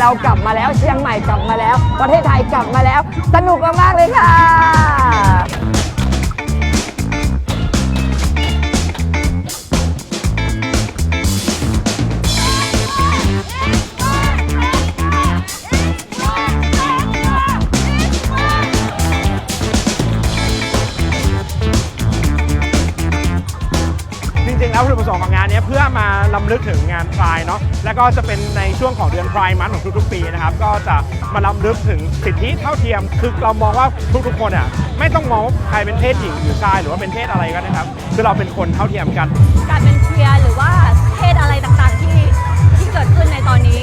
เรากลับมาแล้วเชียงใหม่กลับมาแล้ว ประเทศไทยกลับมาแล้ว สนุกมากๆเลยค่ะ แล้ววัตถุประสงค์ของงานนี้เพื่อมาลำลึกถึงงานพรายเนาะแล้วก็จะเป็นในช่วงของเดือนพรายมันของทุกๆปีนะครับก็จะมาลำลึกถึงสิทธิเท่าเทียม คือเรามองว่าทุกๆคนอะไม่ต้องมองใครเป็นเพศหญิงหรือชายหรือว่าเป็นเพศอะไรก็นะครับ คือเราเป็นคนเท่าเทียมกัน การเป็นเคลียร์หรือว่าเพศอะไรต่างๆที่ที่เกิดขึ้นในตอนนี้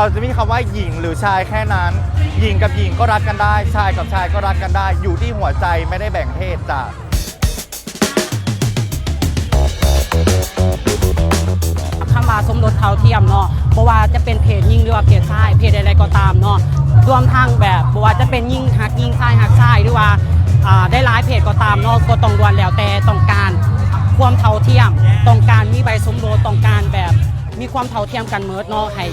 เราจะมีคำว่าหญิงหรือชายแค่นั้น หญิงกับหญิงก็รักกันได้ ชายกับชายก็รักกันได้ อยู่ที่หัวใจไม่ได้แบ่งเพศจ้ะคำว่าสมรสเท่าเทียมเนาะเพราะว่าจะเป็นเพศยิ่งหรือว่าเพศชาย เพศใดๆก็ตามเนาะรวมทั้งแบบบ่ว่าจะเป็นยิ่งหักยิ่งชายหักชายหรือว่าได้หลายเพศก็ตามเนาะก็ต้องรวนแล้วแต่ต้องการความเท่าเทียมต้องการมีใบสมรสต้องการแบบมีความเท่าเทียมกันเมิดเนาะให้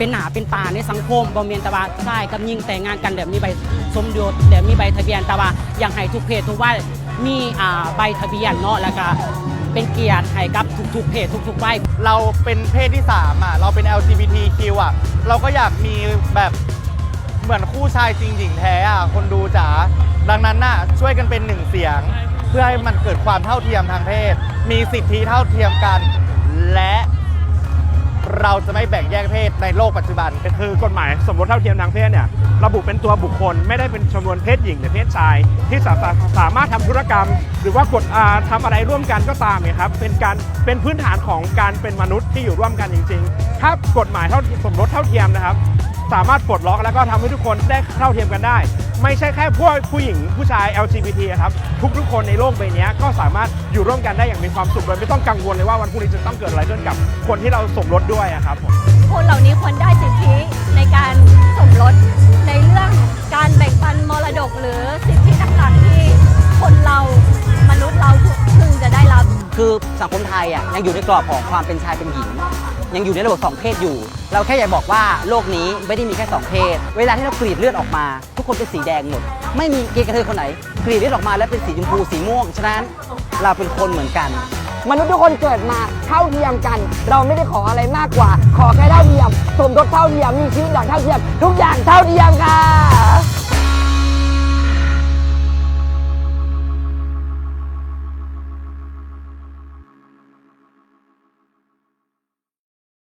เป็นหนาเป็นตาในสังคมบ่แม่นต่ว่าชายกับยิงแต่งงานกันแบบมีใบสมรสแบบมีใบทะเบียนต่ว่าอยากให้ทุกเพศทุกวัยมีอ่าใบทะเบียนเนาะแล้วก็เป็นเกียรติให้กับทุกๆเพศทุกๆวัยเราเป็นเพศที่ 3 อะ เราเป็น LGBTQ อะ เราก็อยากมีแบบเหมือนคู่ชายจริงหญิงแท้อะ คนดูจ๋า ดังนั้นน่ะ ช่วยกันเป็นหนึ่งเสียง เพื่อให้มันเกิดความเท่าเทียมทางเพศ มีสิทธิเท่าเทียมกัน และ เราจะไม่แบ่งแยกเพศในโลกปัจจุบัน คือกฎหมายสมรสเท่าเทียมทางเพศเนี่ยระบุเป็นตัวบุคคลไม่ได้เป็นจำนวนเพศหญิงหรือเพศชาย ที่สาสามารถทำธุรกรรม หรือว่ากฎอ่าทำอะไรร่วมกันก็ตามเนี่ยครับเป็นการเป็นพื้นฐานของการเป็นมนุษย์ที่อยู่ร่วมกันจริง ๆ ถ้ากฎหมายเท่าสมรสเท่าเทียมนะครับ สามารถปลดล็อกแล้วก็ทำให้ทุกคนได้เท่าเทียมกันได้ ไม่ใช่แค่พวกผู้หญิงผู้ชาย LGBT อะครับทุกๆคนในโลกใบนี้ก็สามารถอยู่ร่วมกันได้อย่างมีความสุขโดยไม่ต้องกังวลเลยว่าวันพรุ่งนี้จะต้องเกิดอะไรขึ้นกับคนที่เราสมรสด้วยอะครับคนเหล่านี้ควรได้สิทธิในการสมรสในเรื่องการแบ่งปันมรดกหรือสิทธิต่างๆที่คนเรามนุษย์เราพึงจะได้รับ คือสังคมไทยอะยังอยู่ในกรอบของความเป็นชายเป็นหญิง ยังอยู่ในระบบสองเพศอยู่ เราแค่อยากบอกว่าโลกนี้ไม่ได้มีแค่สองเพศ เวลาที่เรากรีดเลือดออกมา ทุกคนเป็นสีแดงหมด ไม่มีเกย์กระเทยคนไหน กรีดเลือดออกมาแล้วเป็นสีชมพูสีม่วง ฉะนั้นเราเป็นคนเหมือนกัน มนุษย์ทุกคนเกิดมาเท่าเทียมกัน เราไม่ได้ขออะไรมากกว่า ขอแค่เท่าเทียมสมรสเท่าเทียมมีชีวิตอย่างเท่าเทียม ทุกอย่างเท่าเทียมค่ะ